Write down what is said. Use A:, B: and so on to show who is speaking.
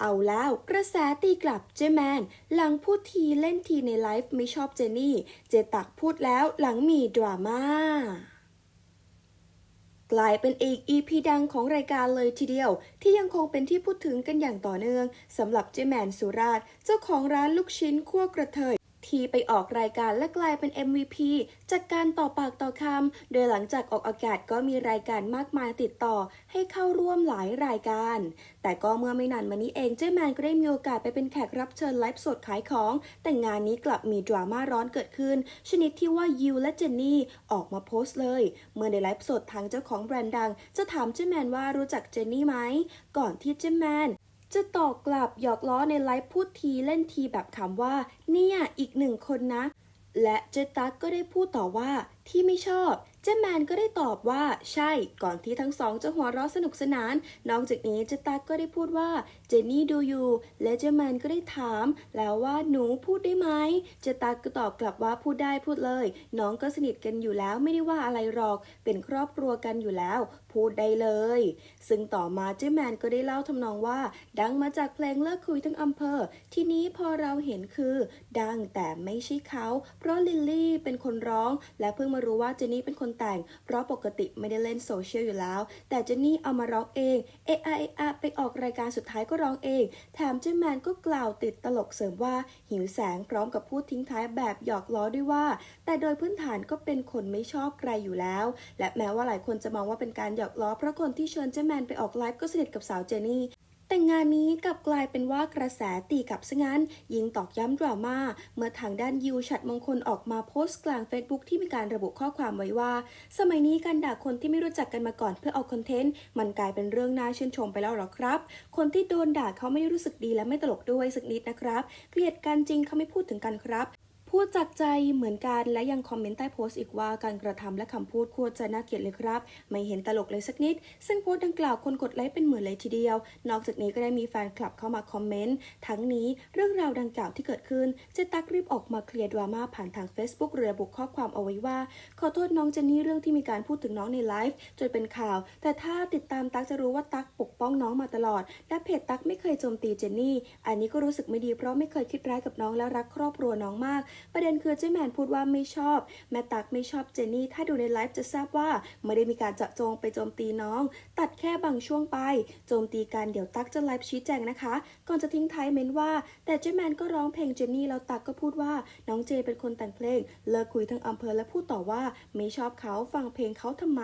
A: เอาแล้วกระแสตีกลับเจแมน หลังพูดทีเล่นทีในไลฟ์ไม่ชอบเจนี่ เจตักพูดแล้วหลังมีดราม่ากลายเป็นอีก EP ดังของรายการเลยทีเดียว ที่ยังคงเป็นที่พูดถึงกันอย่างต่อเนื่องสำหรับเจแมนสุราช เจ้าของร้านลูกชิ้นคั่วกระเทย ที่ไปออกรายการและกลายเป็น MVP จากการต่อปากต่อคำ โดยหลังจากออกอากาศก็มีรายการมากมายติดต่อให้เข้าร่วมหลายรายการ แต่ก็เมื่อไม่นานมานี้เองเจแมนก็ได้มีโอกาสไปเป็นแขกรับเชิญไลฟ์สดขายของ แต่งานนี้กลับมีดราม่าร้อนเกิดขึ้น ชนิดที่ว่ายิวและเจนนี่ออกมาโพสต์เลย เมื่อในไลฟ์สดทางเจ้าของแบรนด์ดัง จะถามเจแมนว่ารู้จักเจนนี่ไหม ก่อนที่เจแมน จะตอบกลับหยอกล้อในไลฟ์พูดทีเล่นทีแบบขำว่า เนี่ยอีกหนึ่งคนนะ และเจตักก็ได้พูดต่อว่า ที่ไม่ชอบเจแมนก็ได้ตอบว่าใช่ก่อนที่ทั้งสองจะหัวเราะสนุกสนาน นอกจากนี้เจตักก็ได้พูดว่าเจนนี่ดูอยู่ และเจแมนก็ได้ถาม แล้วว่าหนูพูดได้ไหมเจตักก็ตอบกลับว่าพูดได้พูดเลย น้องก็สนิทกันอยู่แล้วไม่ได้ว่าอะไรหรอก เป็นครอบครัวกันอยู่แล้ว พูดได้เลย ซึ่งต่อมาเจแมนก็ได้เล่าทำนองว่า ดังมาจากเพลงเลิกคุยทั้งอำเภอ ทีนี้พอเราเห็นคือ ดังแต่ไม่ใช่เขา เพราะลิลลี่เป็นคนร้องและเพิ่งมารู้ว่าเจนนี่เป็นคนแต่ง เพราะปกติไม่ได้เล่นโซเชียลอยู่แล้ว แต่เจนนี่เอามาร้องเองเอะอเอไปออกรายการสุดท้ายก็ร้องเอง แถมเจแมนก็กล่าวติดตลกเสริมว่าหิวแสงพร้อมกับพูดทิ้งท้ายแบบหยอกล้อด้วยว่า แต่โดยพื้นฐานก็เป็นคนไม่ชอบใครอยู่แล้ว และแม้ว่าหลายคนจะมองว่าเป็นการหยอกล้อเพราะคนที่เชิญเจแมนไปออกไลฟ์ก็สนิทกับสาวเจนนี่ แต่งานนี้กลับกลายเป็นว่ากระแสตีกับซะงั้น ยิงตอกย้ำดราม่าเมื่อทางด้านยูฉัดมงคลออกมาโพสต์กลาง Facebook ที่มีการระบุข้อความไว้ว่า สมัยนี้การด่าคนที่ไม่รู้จักกันมาก่อนเพื่อเอาคอนเทนต์ มันกลายเป็นเรื่องน่าชื่นชมไปแล้วหรอครับ คนที่โดนด่าเขาไม่ได้รู้สึกดีและไม่ตลกด้วยสักนิดนะครับ เกลียดกันจริงเขาไม่พูดถึงกันครับ พูดจากใจเหมือนกันและยังคอมเมนต์ใต้โพสต์อีกว่าการกระทำและคำพูดควรจะน่าเกลียดเลยครับ ไม่เห็นตลกเลยสักนิด ซึ่งโพสต์ดังกล่าวคนกดไลค์เป็นหมื่นเลยทีเดียว นอกจากนี้ก็ได้มีแฟนคลับเข้ามาคอมเมนต์ ทั้งนี้เรื่องราวดังกล่าวที่เกิดขึ้น เจตักรีบออกมาเคลียร์ดราม่าผ่านทาง Facebook เรือบุกข้อความเอาไว้ว่า ขอโทษน้องเจนนี่เรื่องที่มีการพูดถึงน้องในไลฟ์จนเป็นข่าว แต่ถ้าติดตามตักจะรู้ว่าตักปกป้องน้องมาตลอด และเพจตักไม่เคยโจมตีเจนนี่ อันนี้ก็รู้สึกไม่ดีเพราะไม่เคยคิดร้ายกับน้องและรักครอบครัวน้องมากประเด็นคือเจแมนพูดว่าไม่ชอบ แม่ตักไม่ชอบเจนนี่ ถ้าดูในไลฟ์จะทราบว่าไม่ได้มีการเจาะจงไปโจมตีน้อง ตัดแค่บางช่วงไป โจมตีกันเดี๋ยวตักจะไลฟ์ชี้แจงนะคะ ก่อนจะทิ้งท้ายเม้นว่า แต่เจแมนก็ร้องเพลงเจนนี่แล้วตักก็พูดว่าน้องเจเป็นคนแต่งเพลง เลิกคุยทั้งอำเภอและพูดต่อว่าไม่ชอบเขาฟังเพลงเขาทำไม